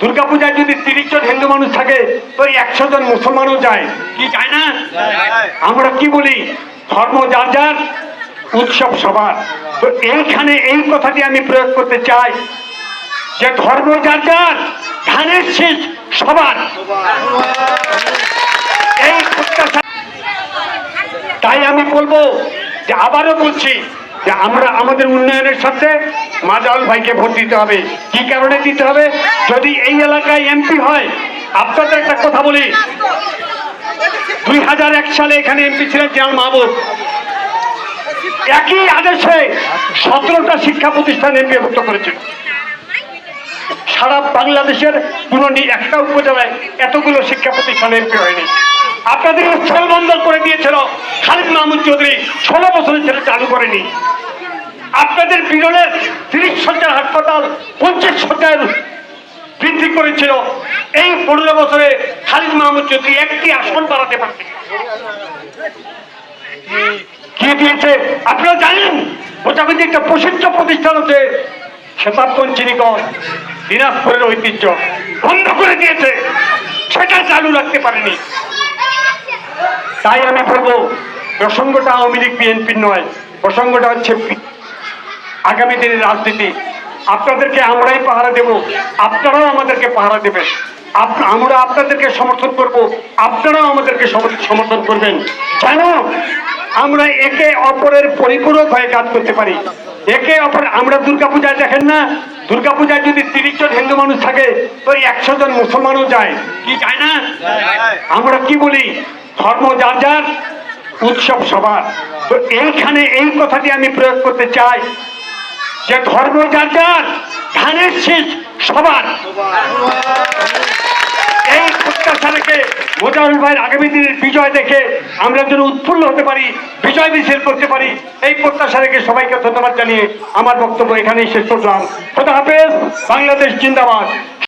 দুর্গাপূজায় যদি তিরিশ জন হিন্দু মানুষ থাকে, তো একশো জন মুসলমানও যায়। কি যায় না? আমরা কি বলি? ধর্ম যার যার, উৎসব সবার। তো এইখানে এই কথাটি আমি প্রয়োগ করতে চাই, যে ধর্ম যার যার, ধানের শীষ সবার। এই তাই আমি বলব যে আবারও বলছি যে আমরা আমাদের উন্নয়নের সাথে মাজাল ভাইকে ভোট দিতে হবে। কি কারণে দিতে হবে? যদি এই এলাকায় এমপি হয়, আপনাদের একটা কথা বলি। দুই হাজার এক সালে এখানে এমপি ছিলেন জিয়াল মাহবুব একই আদেশে সতেরোটা শিক্ষা প্রতিষ্ঠান এমপি ভুক্ত করেছিল সারা বাংলাদেশের কোন একটা উপজেলায় এতগুলো শিক্ষা প্রতিষ্ঠান এমপি হয়নি। আপনাদের স্থল বন্ধ করে দিয়েছিল খালিদ মাহমুদ চৌধুরী। ষোলো বছরের ছেলে চালু করেনি। আপনাদের বিরলের তিরিশ শয্যার হাসপাতাল পঞ্চাশ শয্যার বৃদ্ধি করেছিল। এই পনেরো বছরে খালিদ মাহমুদ চৌধুরী একটি আসন বাড়াতে পারতেন কি দিয়েছে? আপনারা জানেন, মোটামুটি একটা প্রসিদ্ধ প্রতিষ্ঠান হচ্ছে খেতাবগঞ্জ চিনিগঞ্জ দিনাজপুরের ঐতিহ্য বন্ধ করে দিয়েছে। সেটা চালু রাখতে পারেনি। তাই আমি বলব, প্রসঙ্গটা আওয়ামী লীগ, বিএনপির নয়। প্রসঙ্গটা হচ্ছে আগামী দিনের রাজনীতি, আপনাদেরকে আমরাই পাহারা দেব, আপনারাও আমাদেরকে পাহারা দেবেন। আমরা আপনাদেরকে সমর্থন করব, আপনারাও আমাদেরকে সমর্থন করবেন। জানো আমরা একে অপরের পরিপূরক হয়ে কাজ করতে পারি। একে অপর আমরা দুর্গাপূজায় দেখেন না, দুর্গাপূজায় যদি তিরিশ জন হিন্দু মানুষ থাকে, তো একশো জন মুসলমানও যায়। কি যায় না? আমরা কি বলি? ধর্ম যার যার, উৎসব সবার। তো এইখানে এই কথাটি আমি প্রয়োগ করতে চাই। যে ধর্ম যার যার, ধানের শীত সবার। এই প্রত্যাশাকে মোজাহুল ভাইয়ের আগামী দিনের বিজয় দেখে আমরা যেন উৎফুল্ল হতে পারি, বিজয় মিছিল করতে পারি, এই প্রত্যাশা রেখে সবাইকে ধন্যবাদ জানিয়ে আমার বক্তব্য এখানেই শেষ করলাম। খোদা হাফেজ, বাংলাদেশ জিন্দাবাদ।